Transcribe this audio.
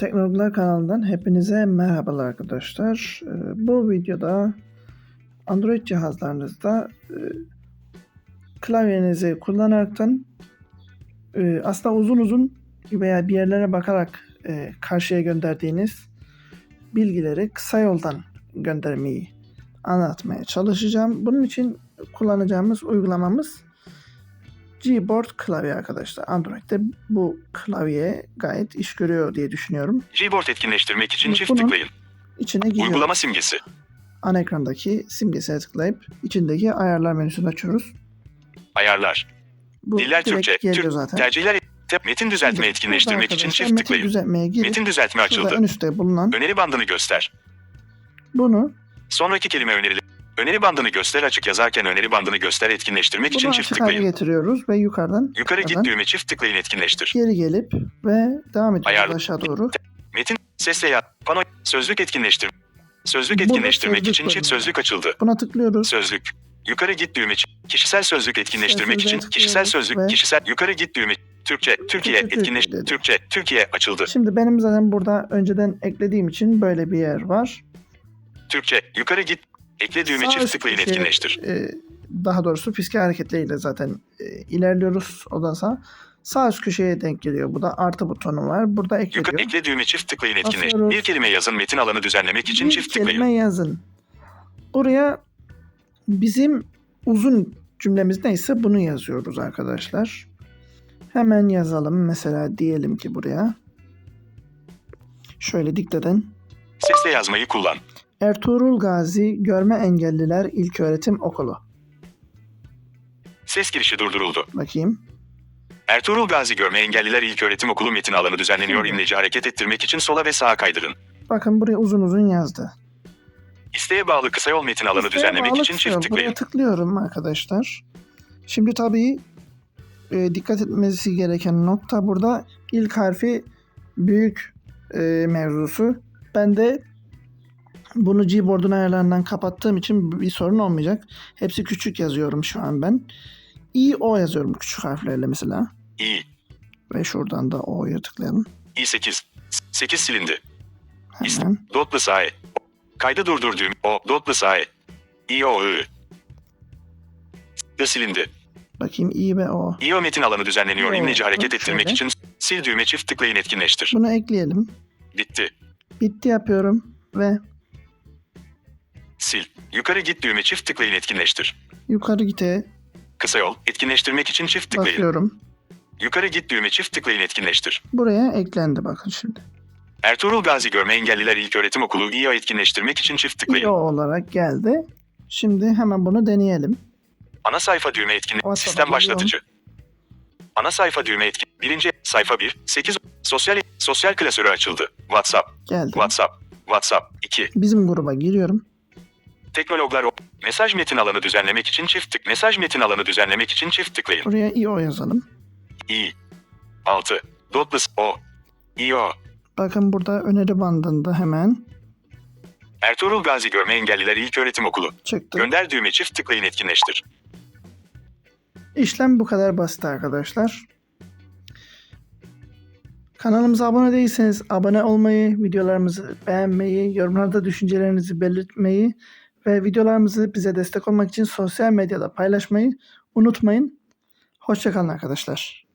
Teknolojiler kanalından hepinize merhabalar arkadaşlar. Ee, Bu videoda Android cihazlarınızda e, klavyenizi kullanaraktan e, aslında uzun uzun veya bir yerlere bakarak e, karşıya gönderdiğiniz bilgileri kısa yoldan göndermeyi anlatmaya çalışacağım. Bunun için kullanacağımız uygulamamız Gboard klavye arkadaşlar. Android'de bu klavye gayet iş görüyor diye düşünüyorum. Gboard etkinleştirmek için çift tıklayın. İçine giriyor. Uygulama simgesi. Ana ekrandaki simgesine tıklayıp içindeki ayarlar menüsünü açıyoruz. Ayarlar. Bu Diller Türkçe. Türk. zaten. Tercihler. Metin düzeltme Şimdi etkinleştirmek için çift metin tıklayın. düzeltmeye girip Metin düzeltme açıldı. en üstte bulunan Öneri bandını göster. bunu Sonraki kelime önerileri. Öneri bandını göster açık yazarken öneri bandını göster etkinleştirmek için bunu çift açık hale tıklayın. getiriyoruz ve yukarıdan Yukarı git düğme çift tıklayın etkinleştir. geri gelip ve devam ediyoruz Ayarlı. aşağı doğru. Metin sesle ya. Pano sözlük etkinleştir. Sözlük Burada etkinleştirmek sözlük için çift sözlük açıldı. Buna tıklıyoruz. Sözlük. Yukarı git düğme çi- kişisel sözlük etkinleştirmek Sözlüğe için kişisel tıklıyoruz sözlük ve- kişisel yukarı git düğme Türkçe Türkiye Türkçe, etkinleş dedi. Türkçe Türkiye açıldı. Şimdi benim zaten burada önceden eklediğim için böyle bir yer var. Türkçe yukarı git ekle düğme Sağ çift tıklayın köşeye, etkinleştir. e, daha doğrusu fiske hareketleriyle zaten e, ilerliyoruz. Odan sağ. Sağ üst köşeye denk geliyor. Bu da artı butonu var. Burada ekle Yukarı diyor. ekle düğme çift tıklayın etkinleştir. Basıyoruz. Bir kelime yazın metin alanı düzenlemek için bir çift kelime tıklayın. yazın. Buraya bizim uzun cümlemiz neyse bunu yazıyoruz arkadaşlar. Hemen yazalım. Mesela diyelim ki buraya. Şöyle dikteden. Sesle yazmayı kullan. Ertuğrul Gazi Görme Engelliler İlköğretim Okulu. Ses girişi durduruldu. Bakayım. Ertuğrul Gazi Görme Engelliler İlköğretim Okulu metin alanı düzenleniyor. İmleci hareket ettirmek için sola ve sağa kaydırın. Bakın buraya uzun uzun yazdı. İsteğe bağlı kısa yol metin alanı İsteğe düzenlemek için kısa çift tıklayın. Buraya tıklıyorum arkadaşlar. Şimdi tabii e, dikkat etmesi gereken nokta burada ilk harfi büyük e, mevzusu. Ben de bunu Gboard'un ayarlarından kapattığım için bir sorun olmayacak. Hepsi küçük yazıyorum şu an ben. I, O yazıyorum küçük harflerle mesela. İyi. Ve şuradan da O'ya tıklayalım. i8. 8 silindi. Hemen. Dotlı sağa. Kaydı durdur düğme. O. Dotlı sağa. İ o I. S- silindi. Bakayım I ve O. İO metin alanı düzenleniyor. İmleci hareket ettirmek şöyle. için sil düğme çift tıklayın etkinleştir. Bunu ekleyelim. Bitti. Bitti yapıyorum ve Sil. Yukarı git düğme çift tıklayın etkinleştir. yukarı gite Kısa yol. Etkinleştirmek için çift tıklayın. basıyorum. Yukarı git düğme çift tıklayın etkinleştir. Buraya eklendi bakın şimdi. Ertuğrul Gazi Görme Engelliler İlköğretim Okulu İO etkinleştirmek için çift tıklayın. İO olarak geldi. Şimdi hemen bunu deneyelim. Ana sayfa düğme etkin WhatsApp'a sistem başlatıcı. Ana sayfa düğme etkin. Birinci sayfa 1 8 sosyal sosyal klasörü açıldı. WhatsApp, Geldi. WhatsApp, WhatsApp 2 Bizim gruba giriyorum. Teknologlar mesaj metin alanı düzenlemek için çift tık mesaj metin alanı düzenlemek için çift tıklayın. Buraya IO yazalım. İ 6 Dotless O İO Bakın burada öneri bandında hemen Ertuğrul Gazi Görme Engelliler İlköğretim Okulu. çıktı. Gönder düğme çift tıklayın etkinleştir. İşlem bu kadar basit arkadaşlar. Kanalımıza abone değilseniz abone olmayı, videolarımızı beğenmeyi, yorumlarda düşüncelerinizi belirtmeyi ve videolarımızı bize destek olmak için sosyal medyada paylaşmayı unutmayın. Hoşçakalın arkadaşlar.